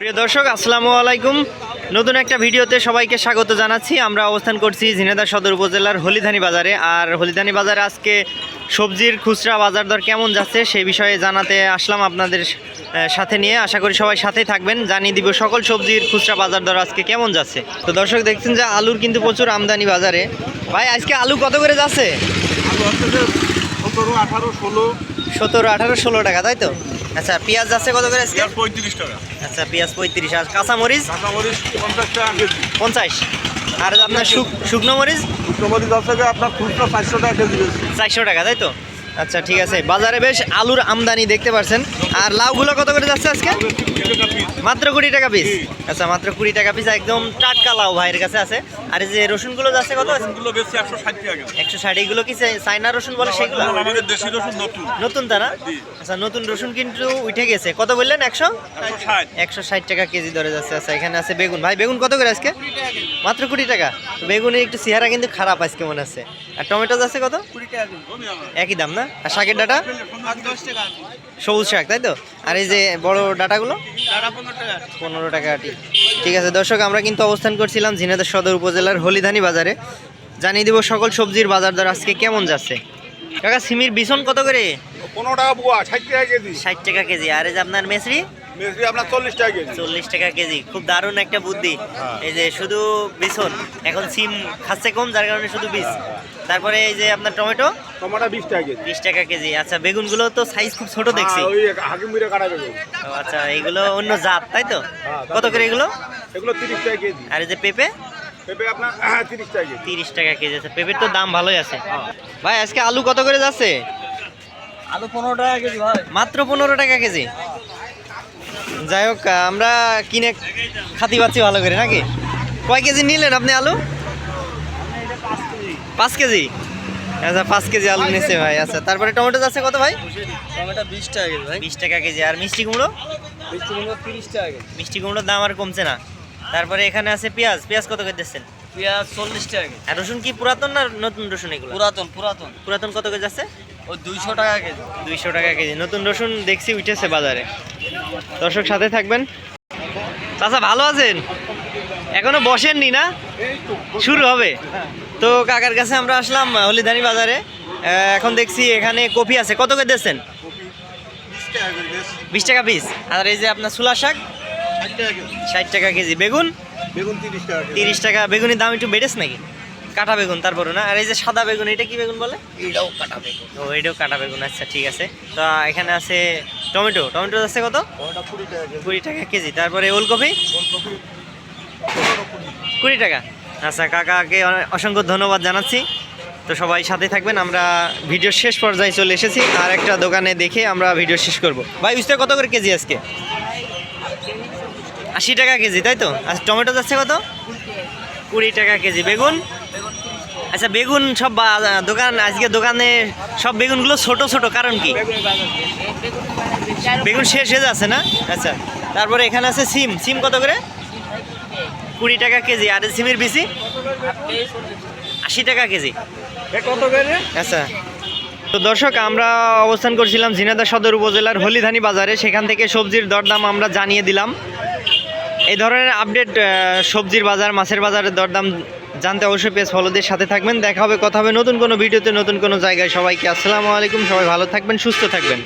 প্রিয় দর্শক আসসালামু আলাইকুম। নতুন একটা ভিডিওতে সবাইকে স্বাগত জানাচ্ছি। আমরা অবস্থান করছি ঝিনেদা সদর উপজেলার হলিধানি বাজারে। আর হলিধানি বাজারে আজকে সবজির খুচরা বাজার দর কেমন যাচ্ছে সেই বিষয়ে জানাতে আসলাম আপনাদের সাথে নিয়ে। আশা করি সবাই সাথেই থাকবেন। জানিয়ে দিব সকল সবজির খুচরা বাজার দর আজকে কেমন যাচ্ছে। তো দর্শক দেখছেন যে আলুর কিন্তু প্রচুর আমদানি বাজারে। ভাই আজকে আলু কত করে যাচ্ছে? সতেরো আঠারো ষোলো। সতেরো আঠারো ষোলো টাকা তাই তো? আচ্ছা পেঁয়াজ আছে কত করে আজকে? পঁয়ত্রিশ টাকা। আচ্ছা পেঁয়াজ পঁয়ত্রিশ। আর কাঁচামরিচ? কাঁচামরিচ পঞ্চাশ টাকা কেজি। পঞ্চাশ। আর আপনার শুক- শুকনো মরিচ? শুকনো আছে আপনার খুচরা চারশো টাকা কেজি চারশো টাকা তাই তো? আচ্ছা ঠিক আছে। বাজারে বেশ আলুর আমদানি দেখতে পাচ্ছেন আর লাউগুলো কত করে যাচ্ছে আজকে? মাত্র কুড়ি টাকা পিস আচ্ছা মাত্র কুড়ি টাকা পিস একদম টাটকা লাউ ভাইয়ের কাছে আছে। আর এই যে রসুনগুলো যাচ্ছে কত একশো ষাট। এইগুলো কি চাইনা রসুন বলে সেগুলো? রসুন নতুন। নতুন তারা আচ্ছা নতুন রসুন কিন্তু উঠে গেছে। কত বললেন? একশো? একশো ষাট। টাকা কেজি ধরে যাচ্ছে। আচ্ছা এখানে আছে বেগুন। ভাই বেগুন কত করে আজকে? মাত্র কুড়ি টাকা। বেগুনের একটু চেহারা কিন্তু খারাপ আজকে মনে আছে আর টমেটো যাচ্ছে কত? একই দাম না? আর শাকের ডাটা? সবুজ শাক তাই তো? আর এই যে বড় ডাটাগুলো? পনেরো টাকা আটি। ঠিক আছে দর্শক আমরা কিন্তু অবস্থান করছিলাম ঝিনাইদহ সদর উপজেলার হলিধানি বাজারে। জানিয়ে দিব সকল সবজির বাজার দর আজকে কেমন যাচ্ছে? কাকা সিমির বিছন কত করে? পনেরো টাকা ষাট টাকা কেজি। ষাট টাকা কেজি। আর এই যে আপনার মেসরি? আপনার চল্লিশ টাকা কেজি। চল্লিশ টাকা কেজি খুব দারুণ একটা বুদ্ধি। হ্যাঁ। এই যে শুধু বিছন এখন সিম খাচ্ছে কম যার কারণে শুধু বীজ তারপরে এই যে আপনার টমেটো? টমাটা বিশ টাকা কেজি। বিশ টাকা কেজি আচ্ছা বেগুনগুলো তো সাইজ খুব ছোট দেখছি। হ্যাঁ, ওই কাটা বেগুন। আচ্ছা এগুলো অন্য জাত তাই তো? হ্যাঁ, কত করে এগুলো? এগুলো তিরিশ টাকা কেজি। আর এই যে পেঁপে? পেঁপে আপনার হ্যাঁ, তিরিশ টাকা কেজি। তিরিশ টাকা কেজি আছে পেঁপের তো দাম ভালোই আছে। ভাই আজকে আলু কত করে যাচ্ছে? আলু পনেরো টাকা কেজি ভাই। মাত্র পনেরো টাকা কেজি? যাই হোক আমরা কিনে খাতি পাচ্ছি ভালো করে নাকি? কয় কেজি নিলেন আপনি আলু? পাঁচ কেজি। আচ্ছা পাঁচ কেজি আলু নিচ্ছে ভাই আচ্ছা তারপরে টমেটো যাচ্ছে কত ভাই? টমেটো বিশ টাকা কেজি ভাই। বিশ টাকা কেজি আর মিষ্টি কুমড়ো? মিষ্টি কুমড়ো তিরিশ টাকা কেজি। মিষ্টি কুমড়োর দাম আর কমছে না। তারপরে এখানে আছে পেঁয়াজ পেঁয়াজ কত করে দিচ্ছেন? পেঁয়াজ চল্লিশ টাকা কেজি। আর রসুন কি পুরাতন না নতুন রসুন এগুলো? পুরাতন পুরাতন। পুরাতন কত করে যাচ্ছে? ওই দুইশো টাকা কেজি। দুইশো টাকা কেজি। নতুন রসুন দেখছি উঠেছে বাজারে। দর্শক সাথে থাকবেন। চাচা ভালো আছেন? এখনও বসেননি না? শুরু হবে। তো কাকার কাছে আমরা আসলাম হলিদানি বাজারে। এখন দেখছি এখানে কপি আছে। কত করে দিচ্ছেন বিশ টাকা কেজি বেশ বিশ টাকা পিস আর এই যে আপনার সুলা শাক? ষাট টাকা কেজি। ষাট টাকা কেজি। বেগুন? বেগুন তিরিশ টাকা তিরিশ টাকা। বেগুনের দাম একটু বেড়েছে নাকি? কাটা বেগুন তারপরে না? আর এই যে সাদা বেগুন এটা কি বেগুন বলে? এটাও কাটা বেগুন। ও এটাও কাটা বেগুন আচ্ছা ঠিক আছে। তো এখানে আছে টমেটো। টমেটো আছে কত? কুড়ি টাকা কেজি। তারপরে ওলকপি? কুড়ি টাকা। আচ্ছা কাকাকে অসংখ্য ধন্যবাদ জানাচ্ছি। তো সবাই সাথে থাকবেন আমরা ভিডিও শেষ পর্যায়ে চলে এসেছি। আর একটা দোকানে দেখে আমরা ভিডিও শেষ করব। ভাই উস্তা কত করে কেজি আজকে? আশি টাকা কেজি তাই তো? আর টমেটো যাচ্ছে কত? কুড়ি টাকা কেজি। বেগুন? আচ্ছা বেগুন সব দোকান আজকে দোকানে সব বেগুনগুলো ছোট ছোট কারণ কি? বেগুন শেষ হয়ে যাচ্ছে না? আচ্ছা তারপরে এখানে আছে সিম। সিম কত করে? কুড়ি টাকা কেজি। আর সিমের বিসি আশি টাকা কেজি। কত করে? আচ্ছা তো দর্শক আমরা অবস্থান করছিলাম ঝিনাদা সদর উপজেলার হলিধানি বাজারে। সেখান থেকে সবজির দরদাম আমরা জানিয়ে দিলাম। এই ধরনের আপডেট সবজির বাজার মাছের বাজারের দরদাম জানতে অবশ্যই পেজ ফলোদের সাথে থাকবেন। দেখা হবে, কথা হবে নতুন কোনো ভিডিওতে, নতুন কোনো জায়গায়। সবাইকে আসসালামু আলাইকুম, সবাই ভালো থাকবেন, সুস্থ থাকবেন।